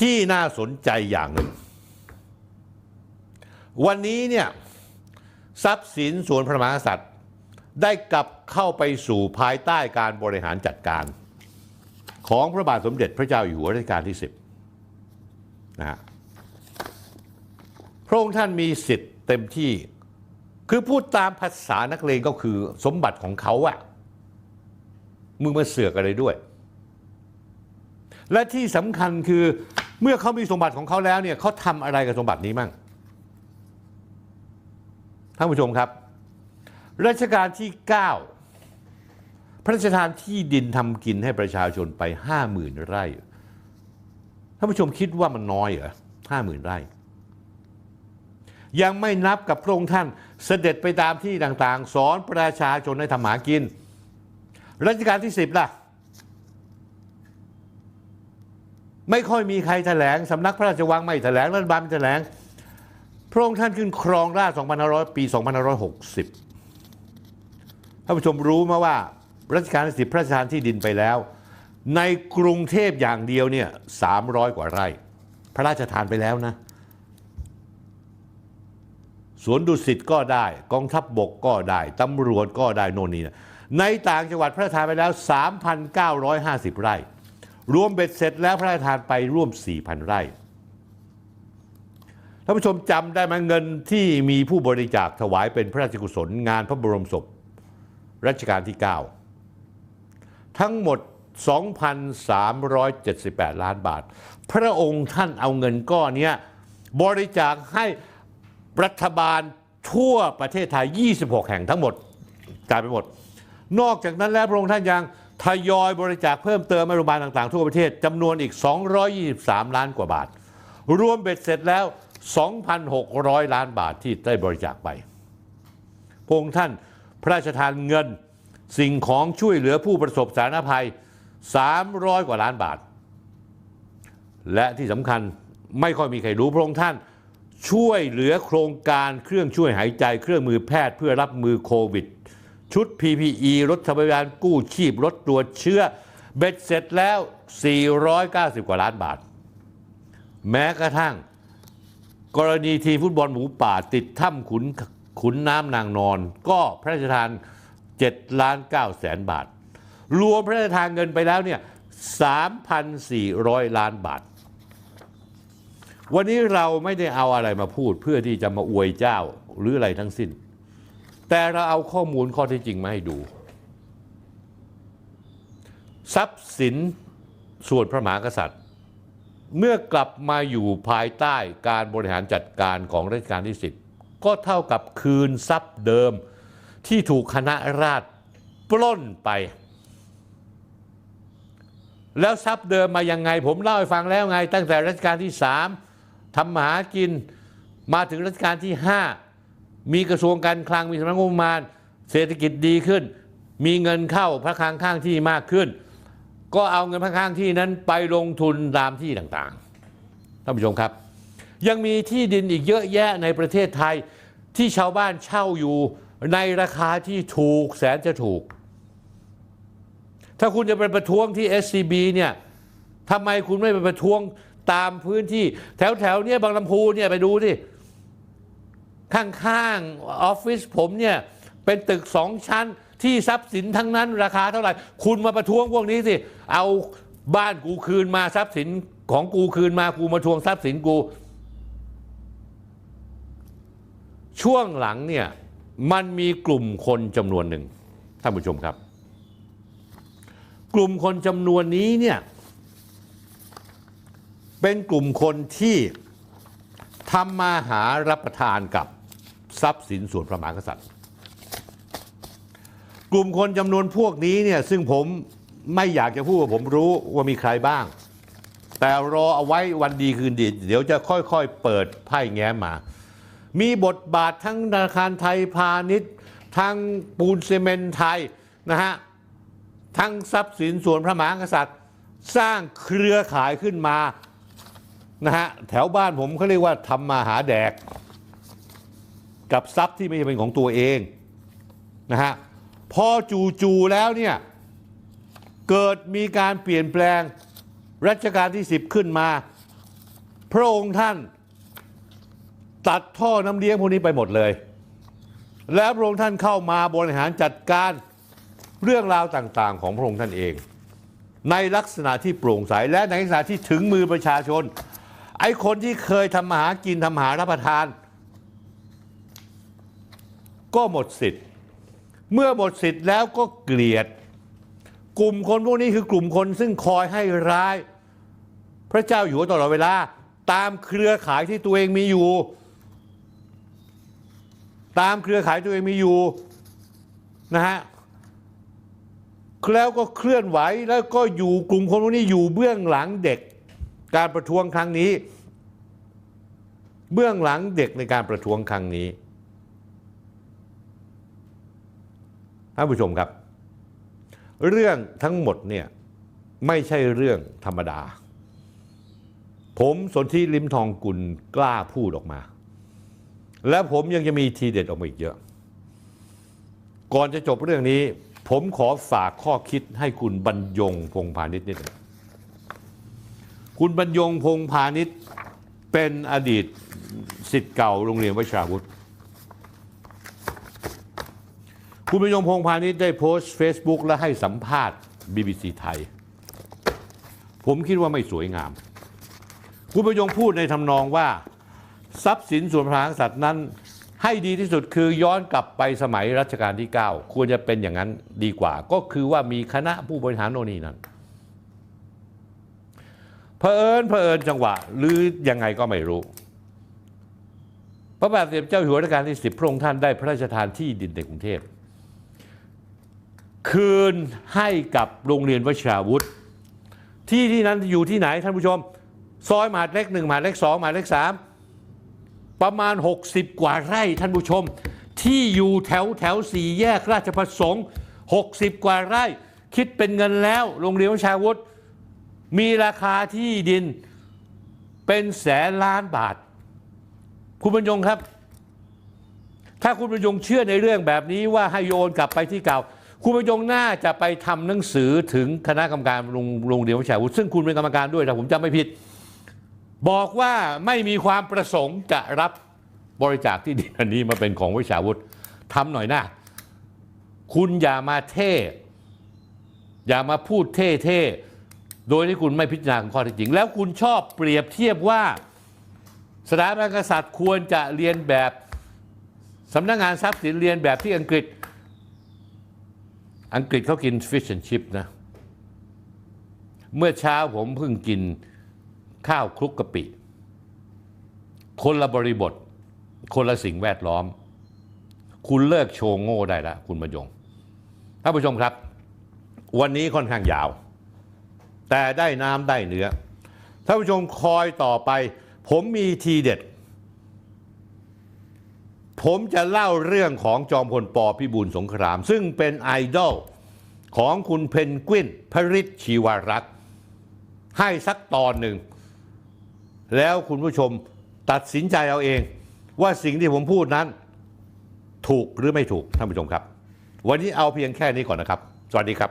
ที่น่าสนใจอย่างหนึ่ง วันนี้เนี่ยทรัพย์สินส่วนพระมหากษัตริย์ ได้กลับเข้าไปสู่ภายใต้การบริหารจัดการ ของพระบาทสมเด็จพระเจ้าอยู่หัวรัชกาลที่ 10นะฮะพระองค์ท่านมีสิทธิ์เต็มที่ คือพูดตามภาษานักเลงก็คือสมบัติของเขาอะมึงมาเสือกอะไรด้วย และที่สำคัญคือ เมื่อเขามีสมบัติของเขาแล้วเนี่ยเขาทำอะไรกับสมบัตินี้มั่งท่านผู้ชมครับรัชกาลที่ 9 พระราชทานที่ดินทำกินให้ประชาชนไป 50,000 ไร่ท่านผู้ชมคิดว่ามันน้อยเหรอ50,000ไร่ ยังไม่นับกับพระองค์ท่านเสด็จไปตามที่ต่างๆ สอนประชาชนให้ทำหากินรัชกาลที่ 10 ล่ะ ไม่ค่อยมีใครแถลงสำนักพระราชวังไม่แถลงรัฐบาลไม่แถลงพระองค์ท่านขึ้นครองราชย์2500 ปี 2560ท่านผู้ชมรู้มาว่ารัชกาลที่10พระราชทานที่ดินไปแล้ว ในกรุงเทพอย่างเดียวเนี่ย300 กว่าไร่ พระราชทานไปแล้วนะสวนดุสิตก็ได้ กองทัพบบกก็ได้ตำรวจก็ได้โน่นนี่นะในต่างจังหวัดพระราชทานไปแล้ว 3,950 ไร่ รวมเบ็ดเสร็จแล้วพระราชทานไปร่วม 4,000 ไร่ท่านผู้ชมจำได้ไหมเงินที่มีผู้บริจาคถวายเป็นพระราชกุศลงานพระบรมศพรัชกาลที่ 9 ทั้งหมด 2,378 ล้านบาท พระองค์ท่านเอาเงินก้อนนี้บริจาคให้รัฐบาลทั่วประเทศไทย 26 แห่งทั้งหมดจ่ายไปหมด นอกจากนั้นแล้วพระองค์ท่านยัง ทยอยบริจาคเพิ่มเติมให้โรงพยาบาลต่างๆ ทั่วประเทศจำนวนอีก 223 ล้านกว่าบาท รวมเบ็ดเสร็จแล้ว 2,600 ล้านบาทที่ได้บริจาคไปพงท่านพระราชทานเงินสิ่งของช่วยเหลือผู้ประสบสาธารณภัย 300 กว่าล้านบาท และที่สำคัญไม่ค่อยมีใครรู้พระองค์ท่านช่วยเหลือโครงการเครื่องช่วยหายใจเครื่องมือแพทย์เพื่อรับมือโควิด ชุด PPE รถพยาบาลกู้ชีพรถตรวจเชื้อ เบ็ดเสร็จแล้ว 490 กว่าล้านบาท แม้กระทั่ง กรณีทีมฟุตบอลหมูป่าติดถ้ำขุนขุนน้ำนางนอน ก็พระราชทาน7ล้าน9แสนบาท รวมพระราชทานเงินไปแล้วเนี่ย 3,400 ล้านบาท วันนี้เราไม่ได้เอาอะไรมาพูดเพื่อที่จะมาอวยเจ้าหรืออะไรทั้งสิ้น แต่เราเอาข้อมูลข้อเที่จริงมาให้ดู ทรัพย์สินส่วนพระมหากษัตริย์ เมื่อกลับมาอยู่ภายใต้การบริหารจัดการของรัชกาลที่ 10 ก็เท่ากับคืนทรัพย์เดิมที่ถูกคณะราษฎรปล้นไป แล้วทรัพย์เดิมมายังไง ผมเล่าให้ฟังแล้วไง ตั้งแต่รัชกาลที่ 3ทำมาหากินมาถึงรัชกาลที่ 5 มีกระทรวงการคลังมีสำนักงบประมาณ เศรษฐกิจดีขึ้น มีเงินเข้าพระคลังข้างที่มากขึ้น ก็เอาเงินพระข้างที่นั้นไปลงทุนตามที่ต่างๆท่านผู้ชมครับ ยังมีที่ดินอีกเยอะแยะในประเทศไทยที่ชาวบ้านเช่าอยู่ในราคาที่ถูกแสนจะถูก ถ้าคุณจะไปประท้วงที่ SCB เนี่ยทำไมคุณไม่ไปประท้วงตามพื้นที่ แถวๆเนี่ยบางลำพูเนี่ยไปดูสิ ข้างๆออฟฟิศผมเนี่ยเป็นตึกสองชั้นที่ทรัพย์สินทั้งนั้นราคาเท่าไหร่ คุณมาประท้วงพวกนี้สิ เอาบ้านกูคืนมาทรัพย์สินของกูคืนมากูมาทวงทรัพย์สินกู ช่วงหลังเนี่ยมันมีกลุ่มคนจำนวนหนึ่งท่านผู้ชมครับ กลุ่มคนจำนวนนี้เนี่ยเป็นกลุ่มคนที่ทำมาหารับประทานกับ ทรัพย์สินส่วนพระมหากษัตริย์ กลุ่มคนจำนวนพวกนี้เนี่ยซึ่งผมไม่อยากจะพูดว่าผมรู้ว่ามีใครบ้าง แต่รอเอาไว้วันดีคืนดี เดี๋ยวจะค่อยๆเปิดไพ่แง้มมา มีบทบาททั้งธนาคารไทยพาณิชย์ทั้งปูนซีเมนไทยนะฮะทั้งทรัพย์สินส่วนพระมหากษัตริย์ สร้างเครือข่ายขึ้นมานะฮะแถวบ้านผมเขาเรียกว่าทำมาหาแดก กับทรัพย์ที่ไม่ใช่เป็นของตัวเองนะฮะพอจู่ๆแล้วเนี่ยเกิดมีการเปลี่ยนแปลงรัชกาลที่ 10 ขึ้นมา พระองค์ท่านตัดท่อน้ำเลี้ยงพวกนี้ไปหมดเลย แล้วพระองค์ท่านเข้ามาบริหารจัดการเรื่องราวต่างๆ ของพระองค์ท่านเอง ในลักษณะที่โปร่งใสและในลักษณะที่ถึงมือประชาชน ไอ้คนที่เคยทำมาหากินทำหารับประทาน ก็หมดสิทธิ์ เมื่อหมดสิทธิ์แล้วก็เกลียด กลุ่มคนพวกนี้คือกลุ่มคนซึ่งคอยให้ร้าย พระเจ้าอยู่ตลอดเวลา ตามเครือข่ายที่ตัวเองมีอยู่ ตามเครือข่ายตัวเองมีอยู่นะฮะแล้วก็เคลื่อนไหวแล้วก็อยู่กลุ่มคนพวกนี้อยู่เบื้องหลังเด็ก การประท้วงครั้งนี้ เบื้องหลังเด็กในการประท้วงครั้งนี้ ท่านผู้ชมครับ เรื่องทั้งหมดเนี่ยไม่ใช่เรื่องธรรมดา ผมสนธิลิมทองกุลกล้าพูดออกมา และผมยังจะมีทีเด็ดออกมาอีกเยอะ ก่อนจะจบเรื่องนี้ ผมขอฝากข้อคิดให้คุณบรรยงพงพาณิชย์นิดนึงคุณบรรยงพงพาณิชย์เป็นอดีตสิทธิ์เก่าโรงเรียนวชราวุธ คุณบรรยงพงพาณิชย์ได้โพสต์ Facebook และให้สัมภาษณ์ BBC ไทย ผมคิดว่าไม่สวยงาม คุณประยงพูดในทำนองว่า ทรัพย์สินส่วนพระมหากษัตริย์นั้น ให้ดีที่สุดคือย้อนกลับไปสมัยรัชกาลที่ 9 ควรจะเป็นอย่างนั้นดีกว่า ก็คือว่ามีคณะผู้บริหารโน่นนี่นั้นเผอิญเผอิญจังหวะ หรือยังไงก็ไม่รู้พระบาทสมเด็จเจ้าอยู่หัวรัชกาลที่ 10 พระองค์ท่านได้พระราชทานที่ดินในกรุงเทพ คืนให้กับโรงเรียนวชิราวุธ ที่ที่นั้นอยู่ที่ไหนท่านผู้ชม ซอยมหาดเล็กหนึ่งมหาดเล็กสองมหาดเล็กสามประมาณ 60 กว่าไร่ท่านผู้ชม ที่อยู่แถวแถวสี่แยกราชประสงค์ 60 กว่าไร่ คิดเป็นเงินแล้วโรงเรียนวชาวุธ มีราคาที่ดินเป็นแสนล้านบาท คุณบรรยงครับ ถ้าคุณบรรยงเชื่อในเรื่องแบบนี้ว่าให้โยนกลับไปที่เก่า คุณบรรยงน่าจะไปทำหนังสือถึงคณะกรรมการโรงงเรียนวิชาวุฒิซึ่งคุณเป็นกรรมการด้วยถ้าผมจำไม่ผิด บอกว่าไม่มีความประสงค์จะรับบริจาคที่ดินอันนี้มาเป็นของวิชาวุฒิทำหน่อยนะคุณอย่ามาเท่ อย่ามาพูดเท่ๆ โดยที่คุณไม่พิจารณาข้อเท็จจริง แล้วคุณชอบเปรียบเทียบว่าสถาบันกษัตริย์ควรจะเรียนแบบสำนักงงานทรัพย์สินเรียนแบบที่อังกฤษ อังกฤษเขากิน fish and chip นะ เมื่อเช้าผมเพิ่งกินข้าวคลุกกะปิ คนละบริบท คนละสิ่งแวดล้อม คุณเลิกโชว์โง่ได้แล้วคุณบรรยงท่านผู้ชมครับ วันนี้ค่อนข้างยาว แต่ได้น้ำได้เนื้อท่านผู้ชมคอยต่อไป ผมมีทีเด็ด ผมจะเล่าเรื่องของจอมพลปพิบูลสงคราม ซึ่งเป็นไอดอลของคุณเพนกวินพริชชีวรักษ์ให้สักตอนหนึ่ง แล้วคุณผู้ชมตัดสินใจเอาเอง ว่าสิ่งที่ผมพูดนั้น ถูกหรือไม่ถูกท่านผู้ชมครับ วันนี้เอาเพียงแค่นี้ก่อนนะครับ สวัสดีครับ